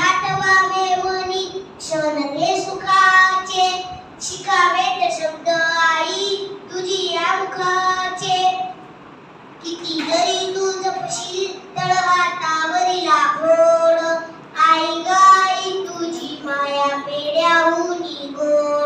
दाटवा मेवनी क्षण घे सुखाचे शिकावे शब्द आई. तुझी या मुखाचे किती जरी तू जपशील तळहातावरील ओढ आई गाई तुझी माया पेड्याहून गोड